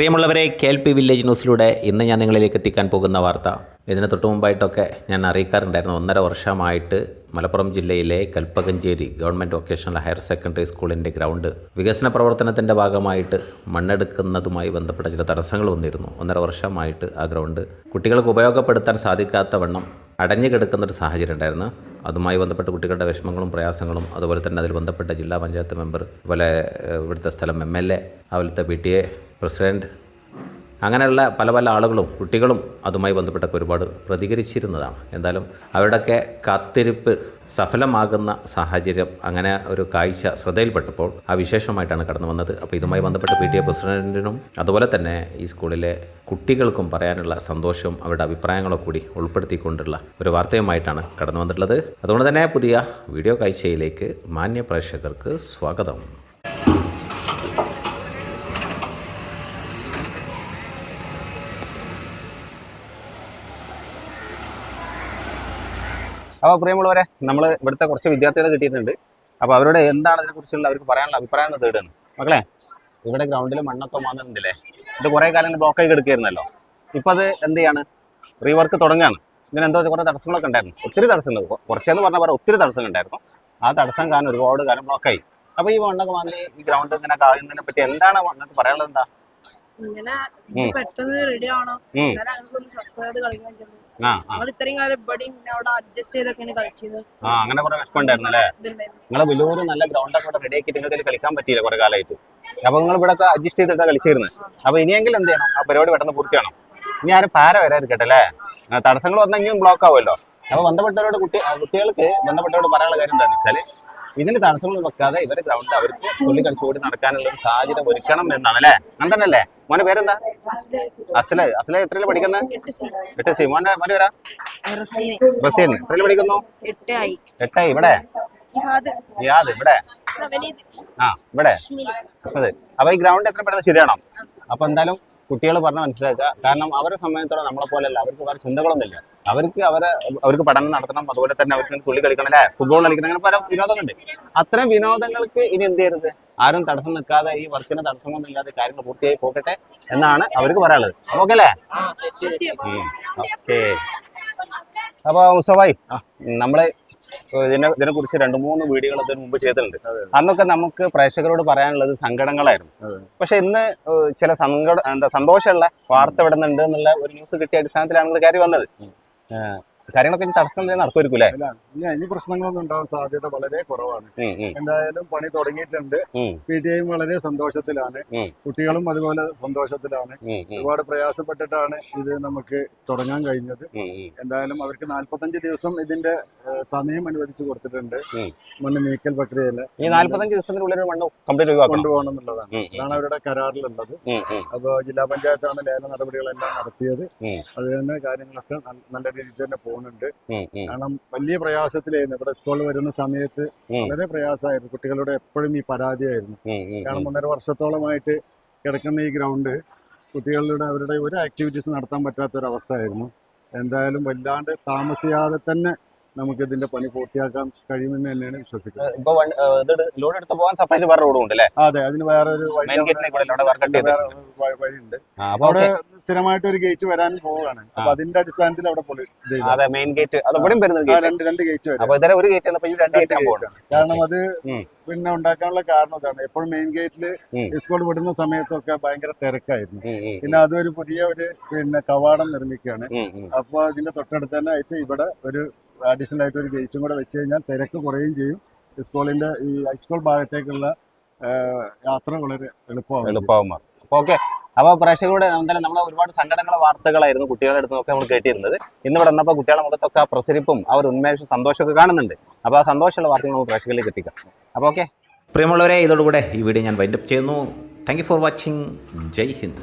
പ്രിയമുള്ളവരെ K L P village ന്യൂസിലൂടെ ഇന്ന് ഞാൻ നിങ്ങളിലേക്ക് എത്തിക്കാൻ പോകുന്ന വാർത്ത. ഇതിന് തൊട്ട് മുമ്പായിട്ടൊക്കെ ഞാൻ അറിയിക്കാറുണ്ടായിരുന്നു. ഒന്നര വർഷമായിട്ട് മലപ്പുറം ജില്ലയിലെ Kalpakanchery government vocational higher secondary സ്കൂളിന്റെ ഗ്രൗണ്ട് വികസന പ്രവർത്തനത്തിന്റെ ഭാഗമായിട്ട് മണ്ണെടുക്കുന്നതുമായി ബന്ധപ്പെട്ട ചില തടസ്സങ്ങൾ വന്നിരുന്നു. ഒന്നര വർഷമായിട്ട് ആ ഗ്രൗണ്ട് കുട്ടികൾക്ക് ഉപയോഗപ്പെടുത്താൻ സാധിക്കാത്ത വണ്ണം അടഞ്ഞു കിടക്കുന്നൊരു സാഹചര്യം ഉണ്ടായിരുന്നു. അതുമായി ബന്ധപ്പെട്ട് കുട്ടികളുടെ വിഷമങ്ങളും പ്രയാസങ്ങളും അതുപോലെ തന്നെ അതിൽ ബന്ധപ്പെട്ട ജില്ലാ പഞ്ചായത്ത് മെമ്പർ അതുപോലെ ഇവിടുത്തെ സ്ഥലം എം എൽ എ അതുപോലത്തെ പി ടി എ പ്രസിഡന്റ് അങ്ങനെയുള്ള പല പല ആളുകളും കുട്ടികളും അതുമായി ബന്ധപ്പെട്ടൊക്കെ ഒരുപാട് പ്രതികരിച്ചിരുന്നതാണ്. എന്തായാലും അവരുടെയൊക്കെ കാത്തിരിപ്പ് സഫലമാകുന്ന സാഹചര്യം അങ്ങനെ ഒരു കാഴ്ച ശ്രദ്ധയിൽപ്പെട്ടപ്പോൾ ആ വിശേഷമായിട്ടാണ് കടന്നു വന്നത്. അപ്പോൾ ഇതുമായി ബന്ധപ്പെട്ട് പി ടി എ പ്രസിഡന്റിനും അതുപോലെ തന്നെ ഈ സ്കൂളിലെ കുട്ടികൾക്കും പറയാനുള്ള സന്തോഷവും അവരുടെ അഭിപ്രായങ്ങളൊക്കെ കൂടി ഉൾപ്പെടുത്തിക്കൊണ്ടുള്ള ഒരു വാർത്തയുമായിട്ടാണ് കടന്നു വന്നിട്ടുള്ളത്. അതുകൊണ്ട് തന്നെ പുതിയ വീഡിയോ കാഴ്ചയിലേക്ക് മാന്യ പ്രേക്ഷകർക്ക് സ്വാഗതം. അപ്പോൾ പ്രിയമുള്ളവരെ നമ്മൾ ഇവിടുത്തെ കുറച്ച് വിദ്യാർത്ഥികളെ കിട്ടിയിട്ടുണ്ട്. അപ്പോൾ അവരുടെ എന്താണ് അതിനെക്കുറിച്ചുള്ള അവർക്ക് പറയാനുള്ള അഭിപ്രായം തേടുകയാണ്. മക്കളെ ഇവിടെ ഗ്രൗണ്ടിൽ മണ്ണൊക്കെ വന്നിട്ടുണ്ടല്ലേ ഇത് കുറേ കാലം ബ്ലോക്കായി കിടക്കുകയായിരുന്നല്ലോ. ഇപ്പോൾ അത് എന്ത് ചെയ്യാണ്? റീവർക്ക് തുടങ്ങുകയാണ്. ഇതിന് എന്തോ കുറേ തടസ്സങ്ങളൊക്കെ ഉണ്ടായിരുന്നു. ഒത്തിരി തടസ്സങ്ങൾ. കുറച്ചെന്ന് പറഞ്ഞാൽ പറയാം ഒത്തിരി തടസ്സങ്ങൾ ഉണ്ടായിരുന്നു ആ തടസ്സം കാരണം ഒരുപാട് കാലം ബ്ലോക്കായി അപ്പോൾ ഈ മണ്ണൊക്കെ വന്ന് ഈ ഗ്രൗണ്ട് ഇങ്ങനെ കായുന്നതിനെ പറ്റി എന്താണ് നിങ്ങൾക്ക് പറയാനുള്ളത് എന്താ? ഇങ്ങനെ. പെട്ടെന്ന് റെഡി ആവണം. എന്നാലും ഞങ്ങൾക്കൊന്ന് സ്വസ്ഥമായിട്ട് കളിക്കാൻ പറ്റുള്ളൂ. ആ ആ. നമ്മൾ ഇത്രയും കാലം ഇവിടെയും അവിടെ അഡ്ജസ്റ്റ് ചെയ്തൊക്കെയാണ് കളിച്ചത് ആ അങ്ങനെ കുറേ വിഷമം ഉണ്ടായിരുന്നു അല്ലേ നിങ്ങളെ വലിയൊരു നല്ല ഗ്രൗണ്ടൊക്കെ ഇവിടെ റെഡി നിങ്ങൾക്ക് ഇതിൽ കളിക്കാൻ പറ്റിയില്ല കുറെ കാലമായിട്ട് അപ്പൊ നിങ്ങൾ ഇവിടെ ഒക്കെ അഡ്ജസ്റ്റ് ചെയ്തിട്ടാണ് കളിച്ചിരുന്നത് അപ്പൊ ഇനിയെങ്കിലും എന്ത് ചെയ്യണം? ആ പരിപാടി പെട്ടെന്ന് പൂർത്തിയാണം ഇനി ആരും പാര വരാതിരിക്കട്ടെ അല്ലേ? തടസ്സങ്ങൾ വന്നെങ്കിലും ബ്ലോക്ക് ആവുമല്ലോ. അപ്പൊ ബന്ധപ്പെട്ടവരോട് കുട്ടി കുട്ടികൾക്ക് ബന്ധപ്പെട്ടവരോട് പറയാനുള്ള കാര്യം എന്താണെന്ന് വെച്ചാൽ ഇതിന് തടസ്സങ്ങൾ വെക്കാതെ ഇവരെ ഗ്രൗണ്ടിൽ അവർക്ക് തുള്ളി കളിച്ചു ഓടി നടക്കാനുള്ള ഒരു സാഹചര്യം ഒരുക്കണം എന്നാണ് അല്ലേ തന്നെയല്ലേ മോനെ പേരെന്താ? അസല അസല എത്രയിൽ പഠിക്കുന്നത് എട്ട് സി. മോനെ മോനെ വരാ റസീൻ എത്രയിൽ പഠിക്കുന്നു? എട്ടായി. ഇവിടെ യാത് ഇവിടെ? ആ ഇവിടെ. അപ്പൊ ഈ ഗ്രൗണ്ട് എത്ര പെട്ടെന്ന് ശരിയാണോ? അപ്പൊ എന്തായാലും കുട്ടികൾ പറഞ്ഞ് മനസ്സിലാക്കുക. കാരണം അവരെ സംബന്ധിച്ചോളം നമ്മളെ പോലെയല്ല. അവർക്ക് വേറെ ചിന്തകളൊന്നുമില്ല. അവർക്ക് അവരെ അവർക്ക് പഠനം നടത്തണം. അതുപോലെ തന്നെ അവർക്ക് തുള്ളി കളിക്കണം അല്ലെ? ഫുട്ബോൾ കളിക്കണം അങ്ങനെ പല വിനോദങ്ങളുണ്ട്. അത്തരം വിനോദങ്ങൾക്ക് ഇനി എന്ത് ചെയ്യരുത്? ആരും തടസ്സം നിൽക്കാതെ ഈ വർക്കിന് തടസ്സമൊന്നും ഇല്ലാതെ കാര്യങ്ങൾ പൂർത്തിയായി പോകട്ടെ എന്നാണ് അവർക്ക് പറയാനുള്ളത്. ഓക്കെ അല്ലേ? ഓക്കെ. അപ്പൊ മുസഫായി നമ്മൾ ഇതിനെ ഇതിനെ കുറിച്ച് രണ്ട് മൂന്ന് വീഡിയോകൾ ഇതിന് മുമ്പ് ചെയ്തിട്ടുണ്ട്. അന്നൊക്കെ നമുക്ക് പ്രേക്ഷകരോട് പറയാനുള്ളത് സങ്കടങ്ങളായിരുന്നു. പക്ഷെ ഇന്ന് ചില സങ്കട എന്താ സന്തോഷമുള്ള വാർത്ത വിടുന്നുണ്ട് എന്നുള്ള ഒരു ന്യൂസ് കിട്ടിയ അടിസ്ഥാനത്തിലാണ് കാര്യം വന്നത്. കാര്യങ്ങളൊക്കെ ഇനി തടസ്സങ്ങൾ നടക്കുമായിരിക്കും അല്ലേ ഇനി പ്രശ്നങ്ങളൊന്നും ഉണ്ടാവാൻ സാധ്യത വളരെ കുറവാണ്. എന്തായാലും പണി തുടങ്ങിയിട്ടുണ്ട്. പി ടി ഐയും വളരെ സന്തോഷത്തിലാണ്. കുട്ടികളും അതുപോലെ സന്തോഷത്തിലാണ്. ഒരുപാട് പ്രയാസപ്പെട്ടിട്ടാണ് ഇത് നമുക്ക് തുടങ്ങാൻ കഴിഞ്ഞത്. എന്തായാലും അവർക്ക് നാല്പത്തഞ്ച് ദിവസം ഇതിന്റെ സമയം അനുവദിച്ചു കൊടുത്തിട്ടുണ്ട്. മണ്ണ് നീക്കൽ പ്രക്രിയയിൽ ഈ നാല്പത്തഞ്ച് ദിവസത്തിനുള്ളിൽ മണ്ണ് കംപ്ലീറ്റ് കൊണ്ടുപോകണം എന്നുള്ളതാണ്. അതാണ് അവരുടെ കരാറിലുള്ളത്. അപ്പോൾ ജില്ലാ പഞ്ചായത്താണ് ലേല നടപടികളെല്ലാം നടത്തിയത്. ഉം. അത് തന്നെ കാര്യങ്ങളൊക്കെ നല്ല- രീതിയിൽ തന്നെ പോകുന്നുണ്ട്. കാരണം വലിയ പ്രയാസത്തിലായിരുന്നു. ഇവിടെ സ്കൂളിൽ വരുന്ന സമയത്ത് വളരെ പ്രയാസമായിരുന്നു. കുട്ടികളുടെ എപ്പോഴും ഈ പരാതിയായിരുന്നു. കാരണം ഒന്നര വർഷത്തോളമായിട്ട് കിടക്കുന്ന ഈ ഗ്രൗണ്ട് കുട്ടികളുടെ അവരുടെ ഒരു ആക്ടിവിറ്റീസ് നടത്താൻ പറ്റാത്തൊരവസ്ഥയായിരുന്നു. എന്തായാലും വല്ലാണ്ട് താമസിയാതെ തന്നെ നമുക്ക് ഇതിന്റെ പണി പൂർത്തിയാക്കാൻ കഴിയുമെന്ന് തന്നെയാണ് വിശ്വസിക്കുന്നത്. ഇപ്പൊ ലോഡ് എടുത്ത് പോകാൻ സെപ്പറേറ്റ് വേറെ റോഡും ഉണ്ട് അതെ അതിന് വേറെ ഒരു വഴിയുണ്ട്. അവിടെ സ്ഥിരമായിട്ട് ഒരു ഗേറ്റ് വരാൻ പോവുകയാണ്. അപ്പൊ. അതിന്റെ അടിസ്ഥാനത്തിൽ അവിടെ പൊളി അതെ മെയിൻ ഗേറ്റ് അത് ഇവിടെയും വരുന്നത് ഗേറ്റ് രണ്ട് രണ്ട് ഗേറ്റ് വരും. അപ്പൊ ഒരു ഗേറ്റ് രണ്ട്. കാരണം അത്. പിന്നെ ഉണ്ടാക്കാനുള്ള കാരണം അതാണ് എപ്പോഴും മെയിൻ ഗേറ്റിൽ. സ്കൂൾ വിടുന്ന സമയത്തൊക്കെ ഭയങ്കര തിരക്കായിരുന്നു. പിന്നെ അതൊരു പുതിയ ഒരു പിന്നെ കവാടം നിർമ്മിക്കുകയാണ്. അപ്പൊ അതിന്റെ തൊട്ടടുത്ത് തന്നെ ആയിട്ട് ഇവിടെ ഒരു അഡീഷണൽ ആയിട്ട് ഒരു ഗേറ്റും കൂടെ വെച്ച് കഴിഞ്ഞാൽ തിരക്ക് കുറയുകയും ചെയ്യും. സ്കൂളിന്റെ ഈ ഹൈസ്കൂൾ ഭാഗത്തേക്കുള്ള യാത്ര വളരെ എളുപ്പമാണ്. എളുപ്പമാകും ഓക്കെ അപ്പൊ പ്രേക്ഷകരുടെ എന്തായാലും നമ്മൾ ഒരുപാട് സങ്കടങ്ങളെ വാർത്തകളായിരുന്നു കുട്ടികളുടെ അടുത്ത് നമ്മൾ കേട്ടിരുന്നത്. ഇന്ന് ഇവിടെ വന്നപ്പോൾ കുട്ടികളുടെ മുഖത്തൊക്കെ ആ പ്രസരിപ്പും ആ ഒരു ഉന്മേഷവും സന്തോഷമൊക്കെ കാണുന്നുണ്ട്. അപ്പൊ ആ സന്തോഷമുള്ള വാർത്തകൾ നമുക്ക് പ്രേക്ഷകരിലേക്ക് എത്തിക്കാം. അപ്പൊ ഓക്കെ പ്രിയമുള്ളവരെ ഇതോടുകൂടെ ഈ വീഡിയോ ഞാൻ വൈൻഡപ്പ് ചെയ്യുന്നു. Thank for watching Jai Hind.